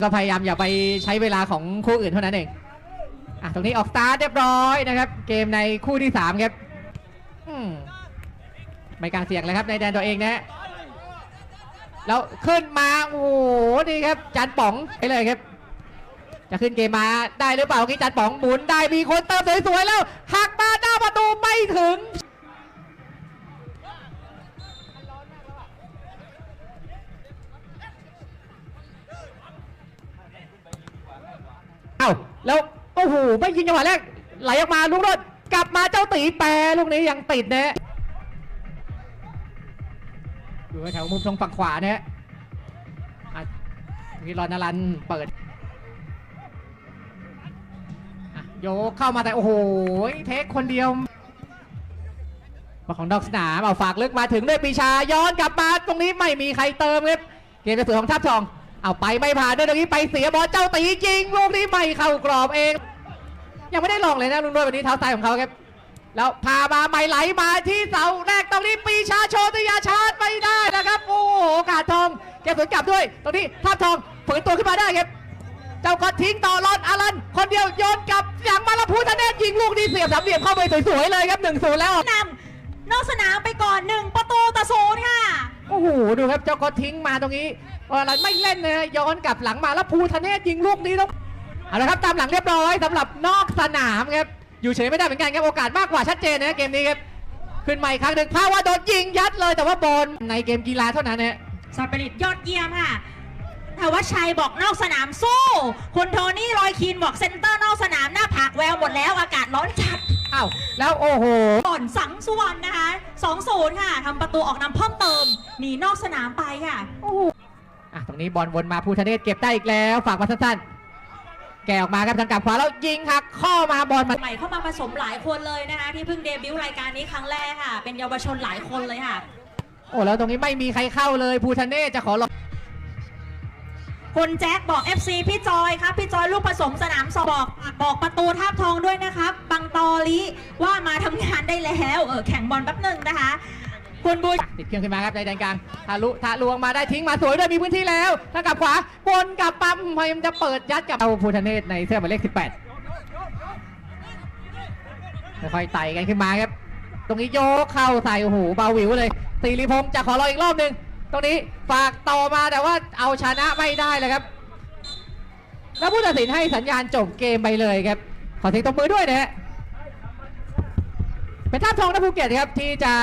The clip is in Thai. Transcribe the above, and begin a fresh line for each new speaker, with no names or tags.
ก็พยายามอย่าไปใช้เวลาของคู่อื่นเท่านั้นเองอะตรงนี้ออกสตาร์ทเรียบร้อยนะครับ เกมในคู่ที่3ครับมไม่กล้ารเสี่ยงเลยครับในแดนตัวเองนะฮะแล้วขึ้นมาโอ้โหนี่ครับจานป๋องไปเลยครับ จะขึ้นเกมมาได้หรือเปล่ากี้จันป๋องหมุนได้มีคนเติมสวยๆแล้วหักมาหน้าประตูไม่ถึงาแล้วโอ้โหไม่ยิงจังหวะแรกไหลออกมาลูกรถกลับมาเจ้าตีแปรลูกนี้ยังติดนะอยู่แถวมุมตรงฝั่งขวานะฮะอะวิรอนรันเปิดโยกเข้ามาแต่โอ้โหเทคคนเดียวมาของดอกสนามเอาฝากลึกมาถึงด้วยปีชาย้อนกลับมาตรงนี้ไม่มีใครเติมครับเกมจะสวยของทัพทอง เอาไปไม่ผ่านด้วยตรงนี้ไปเสียบอลเจ้าตีจริงลูกนี้ไม่เข้ากรอบเอง ยังไม่ได้ลองเลยนะลุงด้วยวันนี้เท้าซ้ายของเขาครับแล้วพามาไม่ไหลมาที่เสาแรกตรงนี้ปีชาโชติยาชาร์จไม่ได้นะครับโอ้โหโอกาสทองแกสวนกลับด้วย ตรงนี้ทัพทองฝืนตัวขึ้นมาได้ครับเจ้าก็ทิ้งต่อรอนอารัน คนเดียวโยนกลับอย่างมาลพูทะเนศยิงลูกนี้เสียบสามเหลี่ยมเข้าไปสวยๆเลยครับหนึ่งศูนย์แล้ว
นำนอกสนามไปก่อนหนึ่งประตูต่อศูนย์ค่ะ
โอ้โหดูครับเจ้าก็ทิ้งมาตรงนี้อะไรไม่เล่นนะฮะย้อนกลับหลังมาแล้วภูทะเนศยิงลูกนี้ต้องเอาละครับตามหลังเรียบร้อยสำหรับนอกสนามครับอยู่เฉยไม่ได้เหมือนกันครับโอกาสมากกว่าชัดเจนนะเกมนี้ครับขึ้นมาอีกครั้งหนึ่งภาพว่าโดนยิงยัดเลยแต่ว่าบอลในเกมกีฬาเท่านั้นนะฮะ
สปริตยอดเยี่ยมค่ะแต่ว่าชัยบอกนอกสนามสู้ คุณโทนี่ลอยคีนบอกเซนเตอร์นอกสนามหน้าผากแววหมดแล้วอากาศร้อนจัด
อ้าวแล้วโอ้โห
ก่อนสังสุวรรณนะคะ 2-0 ค่ะทำประตูออกนำเพิ่มเติมหนีนอกสนามไปค่ะ
อะตรงนี้บอลวนมาภูทะเนศเก็บได้อีกแล้วฝากมาสั้นๆแกะออกมาครับทางกลับขวาแล้วยิงหักข้อมาบอลมา
ใหม่เข้ามาผสมหลายคนเลยนะคะ ที่เพิ่งเดบิวต์รายการนี้ครั้งแรกค่ะ เป็นเยาวชนหลายคนเลยค่ะ
โอ้แล้วตรงนี้ไม่มีใครเข้าเลยภูทะเนศจะขอลอง
คุณแจ็คบอก FC พี่จอยครับ พี่จอยลูกผสมสนามสอบอกบอกประตูท่าทองด้วยนะครับ บังตอลิว่ามาทำงานได้แล้ว เออแข่งบอลแป๊บหนึ่งนะคะ คุณบู
ติดเครื่องขึ้นมาครับในแดนกลางทะลุทะลวงมาได้ทิ้งมาสวยด้วยมีพื้นที่แล้วทากลับขวาบนกลับปั๊มพยายามจะเปิดยัดกับเอาภูทะเนศในเสื้อหมายเลข 18ค่อยไต่กันขึ้นมาครับ ตรงนี้โยกเข้าใส่โอ้โหเบาหวิวเลยตีริพงศ์จะขอรออีกรอบหนึ่ง ตรงนี้ฝากต่อมาแต่ว่าเอาชนะไม่ได้เลยครับ แล้วผู้ตัดสินให้สัญญาณจบเกมไปเลยครับ ขอเสียงตบมือด้วยนะฮะเป็นท่าทองนะภูเก็ตครับที่จะ